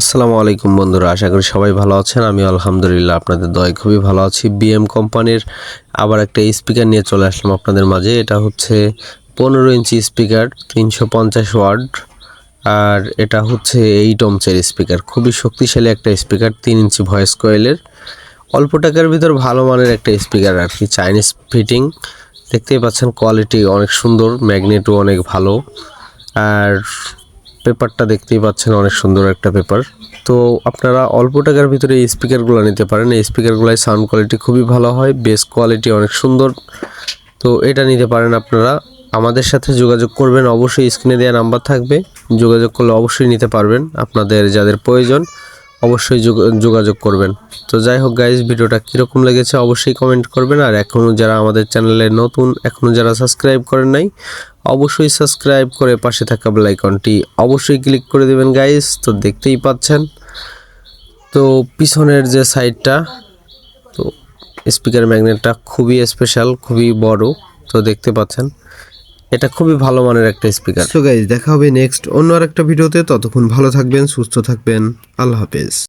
আসসালামু আলাইকুম বন্ধুরা, আশা করি সবাই ভালো আছেন। আমি আলহামদুলিল্লাহ আপনাদের দয় খুবই ভালো আছি। বিএম কোম্পানির আবার একটা স্পিকার নিয়ে চলে আসলাম আপনাদের মাঝে। এটা হচ্ছে পনেরো ইঞ্চি স্পিকার, তিনশো পঞ্চাশ ওয়ার্ড আর এটা হচ্ছে এইট অমচের স্পিকার। খুবই শক্তিশালী একটা স্পিকার, তিন ইঞ্চি ভয়েস কয়েলের। অল্প টাকার ভিতর ভালো মানের একটা স্পিকার আর কি, চাইনিজ ফিটিং। দেখতেই পাচ্ছেন কোয়ালিটি অনেক সুন্দর, ম্যাগনেটও অনেক ভালো। আর পেপারটা দেখতেই পাচ্ছেন, অনেক সুন্দর একটা পেপার। তো আপনারা অল্প টাকার ভিতরে এই স্পিকারগুলো নিতে পারেন। এই স্পিকারগুলোয় সাউন্ড কোয়ালিটি খুবই ভালো হয়, বেস কোয়ালিটি অনেক সুন্দর। তো এটা নিতে পারেন আপনারা। আমাদের সাথে যোগাযোগ করবেন, অবশ্যই স্ক্রিনে দেওয়া নাম্বার থাকবে। যোগাযোগ করলে অবশ্যই নিতে পারবেন আপনাদের যাদের প্রয়োজন। অবশ্যই যোগ- যোগাযোগ করবেন। তো যাই হোক গাইজ ভিডিওটা কীরকম লেগেছে অবশ্যই কমেন্ট করবেন। আর এখনও যারা আমাদের চ্যানেলে নতুন এখনও যারা সাবস্ক্রাইব করেন নাই, অবশ্যই সাবস্ক্রাইব করে পাশে থাকা বেল আইকনটি অবশ্যই ক্লিক করে দেবেন গাইজ তো দেখতেই পাচ্ছেন। তো পিছনের যে সাইডটা তো স্পিকার ম্যাগনেটটা খুবই স্পেশাল খুবই বড়, তো দেখতে পাচ্ছেন। এটা খুবই ভালো মানের একটা স্পিকার সো গাইজ দেখা হবে নেক্সট অন্য আরেকটা ভিডিওতে ততক্ষণ ভালো থাকবেন, সুস্থ থাকবেন। আল্লাহ হাফেজ।